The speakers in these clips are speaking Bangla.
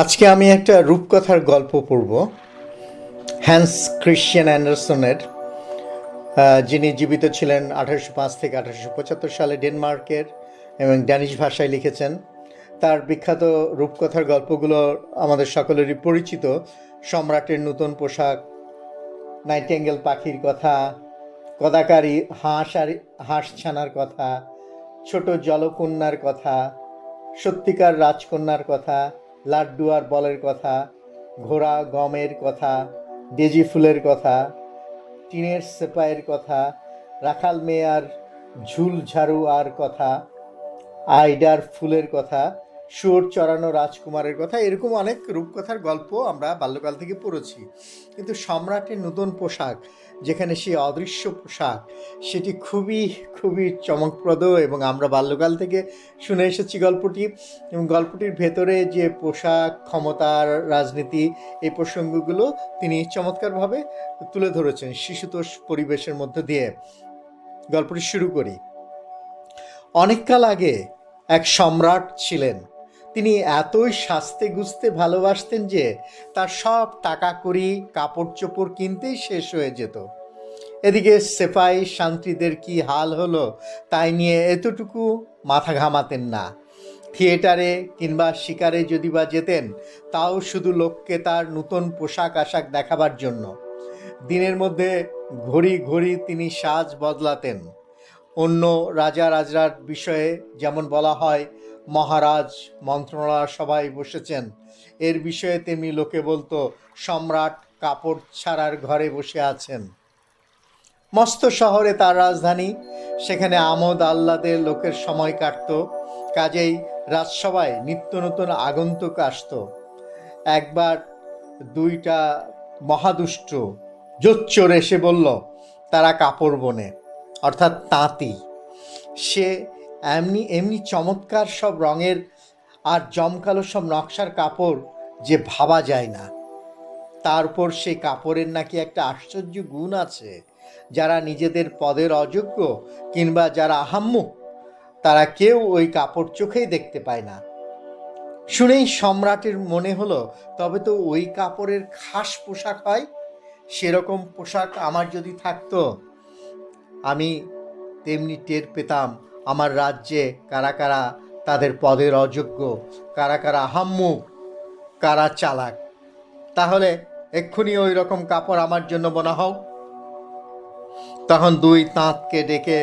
আজকে আমি একটা রূপকথার গল্প পড়ব, হ্যান্স ক্রিশ্চিয়ান অ্যান্ডারসনের যিনি জীবিত ছিলেন আঠারোশো পাঁচ থেকে আঠারোশো পঁচাত্তর সালে ডেনমার্কের এবং ড্যানিশ ভাষায় লিখেছেন। তার বিখ্যাত রূপকথার গল্পগুলো আমাদের সকলেরই পরিচিত। সম্রাটের নতুন পোশাক, নাইটেঙ্গেল পাখির কথা, কদাকারী হাঁস আর হাঁস ছানার কথা, ছোট জলকন্যার কথা, সত্যিকার রাজকন্যার কথা লাড্ডু আর বলের কথা, ঘোড়া গমের কথা, ডেজি ফুলের কথা, টিনের সেপাইয়ের কথা, রাখাল মেয়ে আর ঝুল ঝাড়ু আর কথা, আইডার ফুলের কথা শুয়োর চড়ানো রাজকুমারের কথা, এরকম অনেক রূপকথার গল্প আমরা বাল্যকাল থেকে পড়েছি। কিন্তু সম্রাটের নতুন পোশাক, যেখানে সেই অদৃশ্য পোশাক, সেটি খুবই খুবই চমকপ্রদ এবং আমরা বাল্যকাল থেকে শুনে এসেছি গল্পটি। এবং গল্পটির ভেতরে যে পোশাক ক্ষমতার রাজনীতি, এই প্রসঙ্গগুলো তিনি চমৎকারভাবে তুলে ধরেছেন শিশুতোষ পরিবেশের মধ্য দিয়ে। গল্পটি শুরু করি। অনেককাল আগে এক সম্রাট ছিলেন। তিনি এতই সাজতে গুজতে ভালোবাসতেন যে তার সব টাকা করি কাপড় চোপড় কিনতেই শেষ হয়ে যেত। এদিকে সেপাই শান্তিদের কি হাল হলো তাই নিয়ে এতটুকু মাথা ঘামাতেন না। থিয়েটারে কিংবা শিকারে যদি বা যেতেন, তাও শুধু লোককে তার নতুন পোশাক আশাক দেখাবার জন্য। দিনের মধ্যে ঘড়ি ঘড়ি তিনি সাজ বদলাতেন। অন্য রাজা রাজরার বিষয়ে যেমন বলা হয় মহারাজ, মন্ত্রণালয় সবাই বসেছেন। এর বিষয়ে তেমনি লোকে বলতো, সম্রাট কাপড় ছাড়ার ঘরে বসে আছেন। মস্ত শহরে তার রাজধানী, সেখানে আমোদ আহ্লাদের লোকের সময় কাটত, কাজেই রাজসভায় নিত্য নতুন আগন্তুক আসতো। একবার দুইটা মহাদুষ্ট জোচ্চোর এসে বলল, তারা কাপড় বনে। অর্থাৎ তাঁতি। সে এমনি এমনি চমৎকার সব রঙের আর জমকালো সব নকশার কাপড় যে ভাবা যায় না। তারপর সেই কাপড়ের নাকি একটা আশ্চর্য গুণ আছে। যারা নিজেদের পদের অযোগ্য কিংবা যারা আহাম্মুক তারা কেউ ওই কাপড় চোখেই দেখতে পায় না। শুনেই সম্রাটের মনে হলো, তবে তো ওই কাপড়ের খাস পোশাক হয়? সেরকম পোশাক আমার যদি থাকতো, আমি তেমনি টের পেতাম আমার রাজ্যে কারা কারা তাদের পদের অযোগ্য, কারা কারা আহাম্মুক, কারা চালাক। তাহলে এক্ষুনি ওই রকম কাপড় আমার জন্য বোনা হোক তখন দুই তাঁতকে ডেকে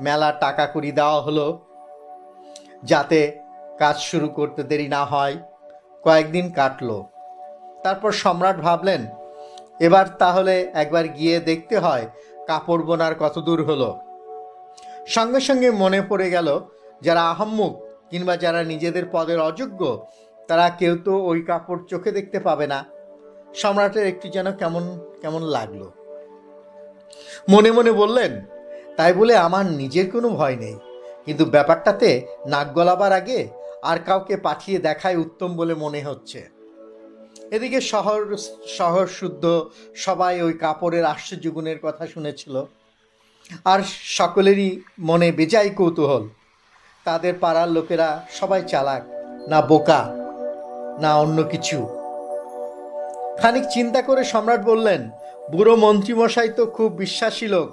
মেলা টাকা করি দেওয়া হলো, যাতে কাজ শুরু করতে দেরি না হয়। কয়েকদিন কাটলো। তারপর সম্রাট ভাবলেন, এবার তাহলে একবার গিয়ে দেখতে হয় কাপড় বোনার কত দূর হলো। সঙ্গে সঙ্গে মনে পড়ে গেল, যারা আহাম্মুক কিংবা যারা নিজেদের পদের অযোগ্য, তারা কেউ তো ওই কাপড় চোখে দেখতে পাবে না। সম্রাটের একটু যেন কেমন কেমন লাগল। মনে মনে বললেন, তাই বলে আমার নিজের কোনো ভয় নেই। কিন্তু ব্যাপারটাতে নাক গলাবার আগে আর কাউকে পাঠিয়ে দেখাই উত্তম বলে মনে হচ্ছে। এদিকে শহর শহর শুদ্ধ সবাই ওই কাপড়ের আশ্চর্য গুণের কথা শুনেছিল। আর সকলেরই মনে বেজায় কৌতূহল। তাদের পাড়ার লোকেরা সবাই চালাক, না বোকা, না অন্য কিছু। খানিক চিন্তা করে সম্রাট বললেন, বুড়ো মন্ত্রীমশাই তো খুব বিশ্বাসী লোক,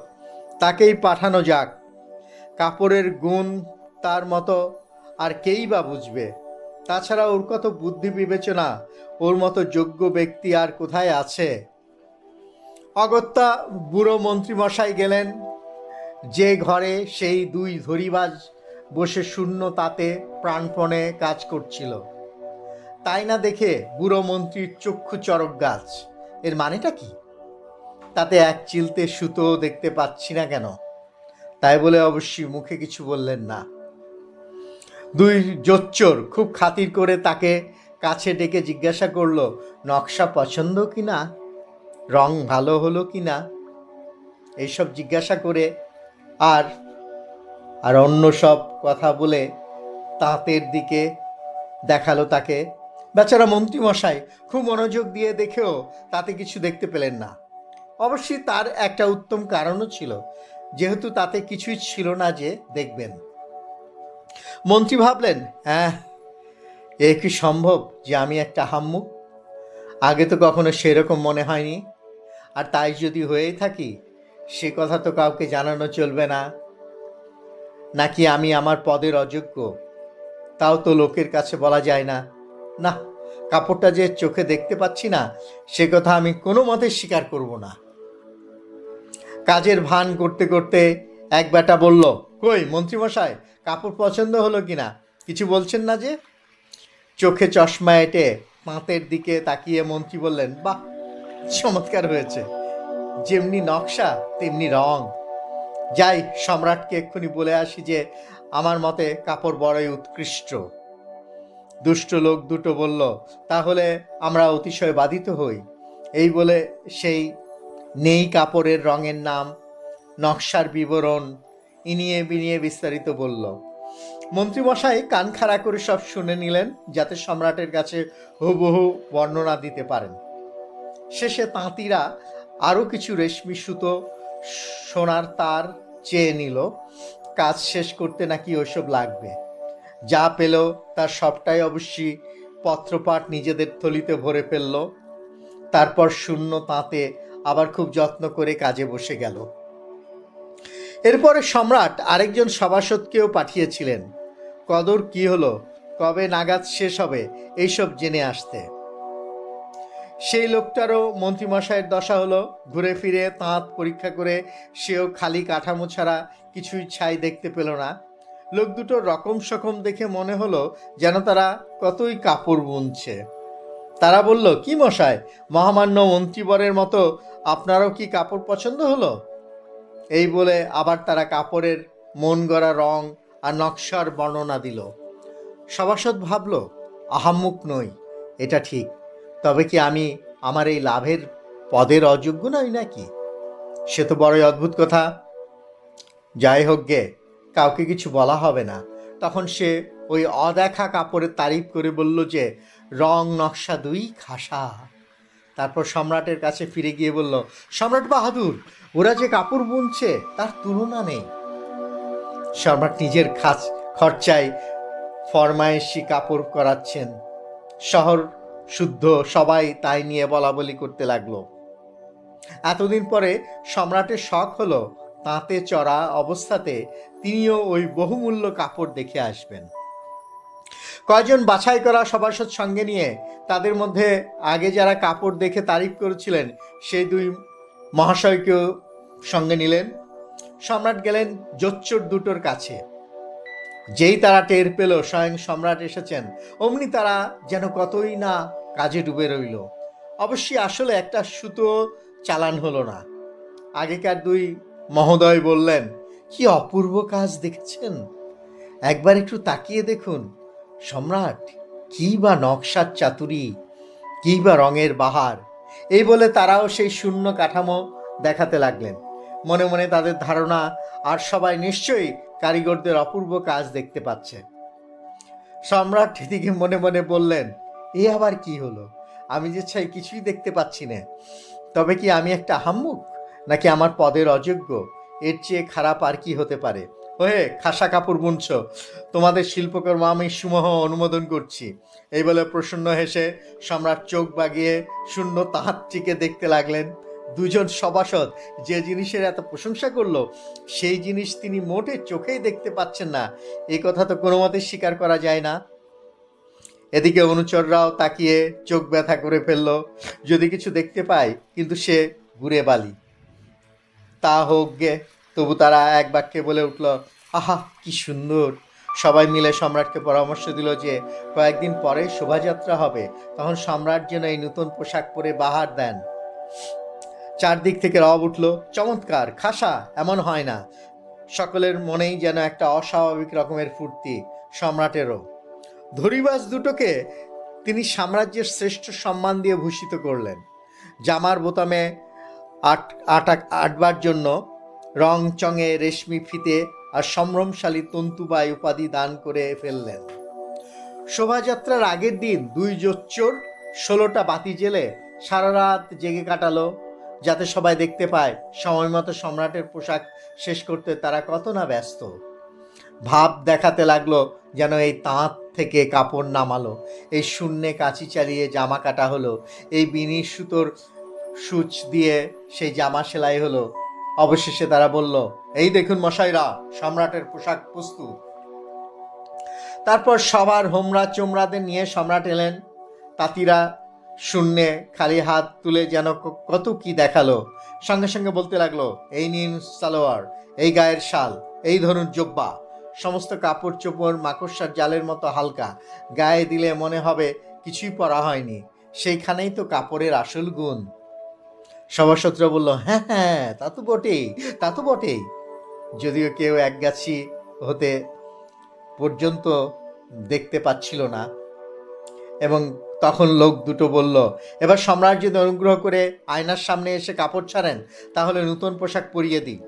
তাকেই পাঠানো যাক। কাপড়ের গুণ তার মতো আর কেই বা বুঝবে। তাছাড়া ওর কত বুদ্ধি বিবেচনা, ওর মতো যোগ্য ব্যক্তি আর কোথায় আছে? অগত্যা বুড়ো মন্ত্রীমশাই গেলেন যে ঘরে সেই দুই ধরিবাজ বসে শূন্য তাতে প্রাণপণে কাজ করছিল। তাই না দেখে বুড়ো মন্ত্রীর চক্ষু চরক গাছ। এর মানেটা কি? তাতে এক চিলতে সুতো দেখতে পাচ্ছি না কেন? তাই বলে অবশ্যই মুখে কিছু বললেন না। দুই জোচ্চোর খুব খাতির করে তাকে কাছে ডেকে জিজ্ঞাসা করল, নকশা পছন্দ কি না রং ভালো হলো কি না এইসব জিজ্ঞাসা করে আর আর অন্য সব কথা বলে তাঁতের দিকে দেখাল তাকে। বেচারা মন্ত্রীমশাই খুব মনোযোগ দিয়ে দেখেও তাতে কিছু দেখতে পেলেন না। অবশ্যই তার একটা উত্তম কারণও ছিল, যেহেতু তাতে কিছুই ছিল না যে দেখবেন। মন্ত্রী ভাবলেন হ্যাঁ এ কি সম্ভব যে আমি একটা হাম্মুক আগে তো কখনো সেরকম মনে হয়নি। আর তাই যদি হয়েই থাকি সে কথা তো কাউকে জানানো চলবে না। নাকি আমি আমার পদের অযোগ্য? তাও তো লোকের কাছে বলা যায় না। না, কাপড়টা যে চোখে দেখতে পাচ্ছি না, সে কথা আমি কোনো মতে স্বীকার করব না। কাজের ভান করতে করতে এক বেটা বলল, কই মন্ত্রীমশাই, কাপড় পছন্দ হলো কিনা কিছু বলছেন না যে? চোখে চশমা এঁটে পাঁতের দিকে তাকিয়ে মন্ত্রী বললেন, বাহ, চমৎকার হয়েছে। যেমনি নকশা, তেমনি রং। যাই, সম্রাটকে এক্ষুনি বলে আসি যে, আমার মতে কাপড় বড়ই উৎকৃষ্ট। দুষ্ট লোক দুটো বলল, তাহলে আমরা অতিশয় বাধিত হই। এই বলে সেই নেই কাপড়ের রঙের নাম, নকশার বিবরণ ইনিয়ে বিনিয়ে বিস্তারিত বলল। মন্ত্রীমশাই কান খাড়া করে সব শুনে নিলেন, যাতে সম্রাটের কাছে হুবহু বর্ণনা দিতে পারেন। শেষে তাঁতিরা আরও কিছু রেশমি সুতো সোনার তার চেয়ে নিল, কাজ শেষ করতে নাকি ওসব লাগবে। যা পেল তার সবটাই অবশ্যই পত্রপাঠ নিজেদের থলিতে ভরে ফেলল, তারপর শূন্য তাঁতে আবার খুব যত্ন করে কাজে বসে গেল। এরপরে সম্রাট আরেকজন সভাসদকেও পাঠিয়েছিলেন। কদর কি হলো? কবে নাগাদ শেষ হবে? এইসব জেনে আসতে। সেই লোকটারও মন্ত্রীমশাইয়ের দশা হলো ঘুরে ফিরে তাঁত পরীক্ষা করে সেও খালি কাঠামো ছাড়া কিছুই ছাই দেখতে পেল না। লোক দুটোর রকম সকম দেখে মনে হলো যেন তারা কতই কাপড় বুনছে। তারা বলল, কি মশাই, মহামান্য মন্ত্রীবরের মতো আপনারও কি কাপড় পছন্দ হলো? এই বলে আবার তারা কাপড়ের মন গড়া রং আর নকশার বর্ণনা দিল। সভাসদ ভাবল আহাম্মুক নই, এটা ঠিক। তবে কি আমি আমার এই লাভের পদের অযোগ্য নই নাকি? সে তো বড়ই অদ্ভুত কথা। যাই হোক গে, কাউকে কিছু বলা হবে না। তখন সে ওই অদেখা কাপড়ের তারিফ করে বলল যে, রং নকশা দুই খাসা। তারপর সম্রাটের কাছে ফিরে গিয়ে বলল, সম্রাট বাহাদুর, ওরা যে কাপড় বুনছে, তার তুলনা নেই। সম্রাট নিজের খাস, খরচায় ফরমায়েশি কাপড় করাচ্ছেন। শহর শুদ্ধ সবাই তাই নিয়ে বলা বলি করতে লাগল। এতদিন পরে সম্রাটের শখ হলো তাঁতে চড়া অবস্থাতে তিনিও ওই বহুমূল্য কাপড় দেখে আসবেন। কয়জন বাছাই করা সভাসদ সঙ্গে নিয়ে তাদের মধ্যে আগে যারা কাপড় দেখে তারিফ করেছিলেন, সেই দুই মহাশয়কেও সঙ্গে নিলেন। সম্রাট গেলেন জোচ্চর দুটোর কাছে। যেই তারা টের পেল স্বয়ং সম্রাট এসেছেন, অমনি তারা যেন কতই না কাজে ডুবে রইল। অবশ্যই আসলে একটা সুতো চালান হলো না। আগেকার দুই মহোদয় বললেন, কি অপূর্ব কাজ দেখছেন। একবার একটু তাকিয়ে দেখুন, সম্রাট, কি বা নকশার চাতুরি, কি বা রঙের বাহার। এই বলে তারাও সেই শূন্য কাঠামো দেখাতে লাগলেন। মনে মনে তাদের ধারণা আর সবাই নিশ্চয়ই কারিগরদের অপূর্ব কাজ দেখতে পাচ্ছে। সম্রাট এদিকে মনে মনে বললেন, এ আবার কি হলো? আমি যে চাই কিছুই দেখতে পাচ্ছি না। তবে কি আমি একটা হাম্মুক? নাকি আমার পদের অযোগ্য? এর চেয়ে খারাপ আর কি হতে পারে? ওহে, খাসা কাপড় বুনছ। তোমাদের শিল্পকর্ম আমি সুমহ অনুমোদন করছি। এই বলে প্রসন্ন হেসে সম্রাট চোখ বাগিয়ে শূন্য তাহাতটিকে দেখতে লাগলেন। দুজন সভাসদ যে জিনিসের এত প্রশংসা করল, সেই জিনিস তিনি মোটে চোখেই দেখতে পাচ্ছেন না। এই কথা তো কোনো মতে স্বীকার করা যায় না। এদিকে অনুচররাও তাকিয়ে চোখ ব্যথা করে ফেলল, যদি কিছু দেখতে পায়, কিন্তু সে ঘুরে বালি। তা হোক গে, তবু তারা এক বাক্যে বলে উঠল, আহা, কি সুন্দর। সবাই মিলে সম্রাটকে পরামর্শ দিল যে, কয়েকদিন পরে শোভাযাত্রা হবে, তখন সম্রাট যেন এই নতুন পোশাক পরে বাহার দেন। চারদিক থেকে রব উঠল। চমৎকার, খাসা, এমন হয় না। সকলের মনেই যেন একটা অস্বাভাবিক রকমের ফুর্তি, সম্রাটেরও। ধরিবাজ দুটোকে তিনি সাম্রাজ্যের শ্রেষ্ঠ সম্মান দিয়ে ভূষিত করলেন। জামার বোতামে আট, আটা, আটবার জন্য রং চঙে রেশমি ফিতে আর সম্ভ্রমশালী তন্তুবাই উপাধি দান করে ফেললেন। শোভাযাত্রার আগের দিন দুই জোচ্চোর ষোলোটা বাতি জেলে সারা রাত জেগে কাটালো। যাতে সবাই দেখতে পায়, সময় মতো সম্রাটের পোশাক শেষ করতে তারা কত না ব্যস্ত। ভাব দেখাতে লাগল যেন এই তাঁত থেকে কাপড় নামালো, এই শূন্যে কাঁচি চালিয়ে জামা কাটা হলো, এই বিনি সুতোর সূচ দিয়ে সেই জামা সেলাই হলো। অবশেষে তারা বলল, এই দেখুন মশাইরা, সম্রাটের পোশাক প্রস্তুত। তারপর সবার হোমরা চোমরাদের নিয়ে সম্রাট এলেন। তাঁতিরা শূন্যে খালি হাত তুলে যেন কত কি দেখাল। সঙ্গে সঙ্গে বলতে লাগল, এই নিন সালোয়ার, এই গায়ের শাল, এই ধরুন জব্বা। সমস্ত কাপড় চোপড় মাকড়সার জালের মতো হালকা। গায়ে দিলে মনে হবে কিছুই পরা হয়নি। সেইখানেই তো কাপড়ের আসল গুণ। সভাসদরা বলল হ্যাঁ হ্যাঁ তা তো বটেই, তা তো বটেই। যদিও কেউ একগাছি হতে পর্যন্ত দেখতে পাচ্ছিল না। এবং তখন লোক দুটো বলল, এবার সম্রাট যদি অনুগ্রহ করে আয়নার সামনে এসে কাপড় ছাড়েন, তাহলে নতুন পোশাক পরিয়ে দিই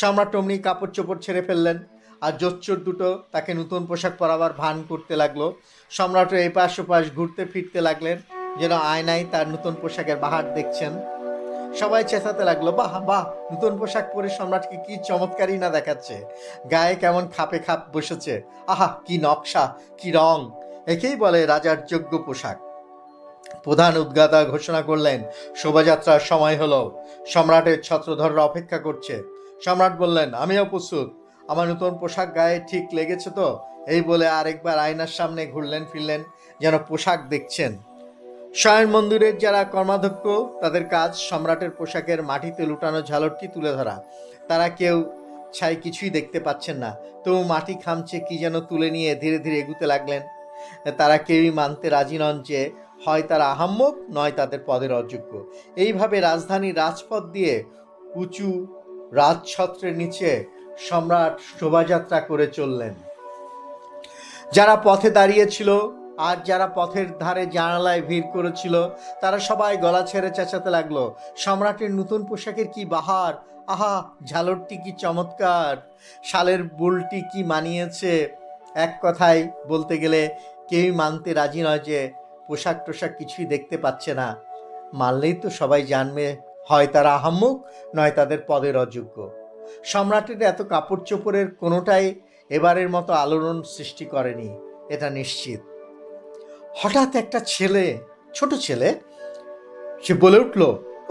সম্রাট অমনি কাপড় চোপড় ছেড়ে ফেললেন, আর জোচ্চোর দুটো তাকে নতুন পোশাক পরাবার ভান করতে লাগল। সম্রাটও এপাশ ওপাশ ঘুরতে ফিরতে লাগলেন, যেন আয়নায় তার নতুন পোশাকের বাহার দেখছেন। সবাই চেঁচাতে লাগল, বাহ বাহ, নতুন পোশাক পরে সম্রাটকে কি চমৎকারই না দেখাচ্ছে। গায়ে কেমন খাপে খাপ বসেছে। আহা, কি নকশা, কি রং একেই বলে রাজার যোগ্য পোশাক। প্রধান উদ্গাতা ঘোষণা করলেন, শোভাযাত্রার সময় হলো, সম্রাটের ছত্রধররা অপেক্ষা করছে। সম্রাট বললেন, আমিও প্রস্তুত। আমার নতুন পোশাক গায়ে ঠিক লেগেছে তো? এই বলে আরেকবার আয়নার সামনে ঘুরলেন, ফিরলেন, যেন পোশাক দেখছেন। শয়ন মন্দিরের যারা কর্মাধ্যক্ষ, তাদের কাজ সম্রাটের পোশাকের মাটিতে লুটানো ঝালরটি তুলে ধরা। তারা কেউ ছাই কিছুই দেখতে পাচ্ছেন না। তবু মাটি খামচে কি যেন তুলে নিয়ে ধীরে ধীরে এগুতে লাগলেন। তারা কেউই মানতে রাজি নন যে হয় তারা আহাম্মক, নয় তাদের পদের অযোগ্য। এইভাবে রাজধানী রাজপথ দিয়ে উঁচু রাজছত্রের নিচে সম্রাট শোভাযাত্রা করে চললেন। যারা পথে দাঁড়িয়েছিল আর যারা পথের ধারে জানালায় ভিড় করেছিল, তারা সবাই গলা ছেড়ে চেঁচাতে লাগল, সম্রাটের নতুন পোশাকের কি বাহার? আহা, ঝালরটি কি চমৎকার! শালের বুলটি কি মানিয়েছে? এক কথায় বলতে গেলে কেউই মানতে রাজি নয় যে পোশাক টোশাক কিছুই দেখতে পাচ্ছে না। মানলেই তো সবাই জানবে, হয় তারা আহাম্মুক, নয় তাদের পদের অযোগ্য। সম্রাটের এত কাপড় চোপড়ের কোনোটাই এবারের মতো আলোড়ন সৃষ্টি করেনি, এটা নিশ্চিত। হঠাৎ একটা ছেলে, ছোট ছেলে, সে বলে উঠল,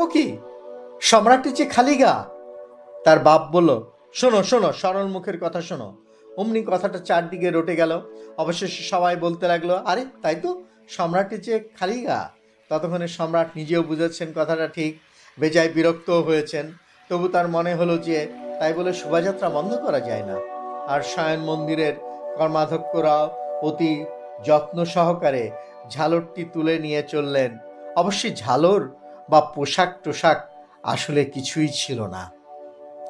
ও কি? সম্রাটের যে খালি গা? তার বাপ বলল, শোনো শোনো, সরল মুখের কথা শোনো। অমনি কথাটা চারদিকে রটে গেল। অবশেষে সবাই বলতে লাগল, আরে, তাই তো? সম্রাটের যে খালি গা। ততক্ষণে সম্রাট নিজেও বুঝেছেন কথাটা ঠিক, বেজায় বিরক্ত হয়েছেন। তবু তার মনে হলো যে, তাই বলে শোভাযাত্রা বন্ধ করা যায় না। আর শয়ন মন্দিরের কর্মাধ্যক্ষরা অতি যত্ন সহকারে ঝালরটি তুলে নিয়ে চললেন। অবশ্যই ঝালর বা পোশাক টোশাক আসলে কিছুই ছিল না।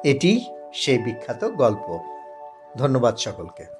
এটি সেই বিখ্যাত গল্প। ধন্যবাদ সকলকে।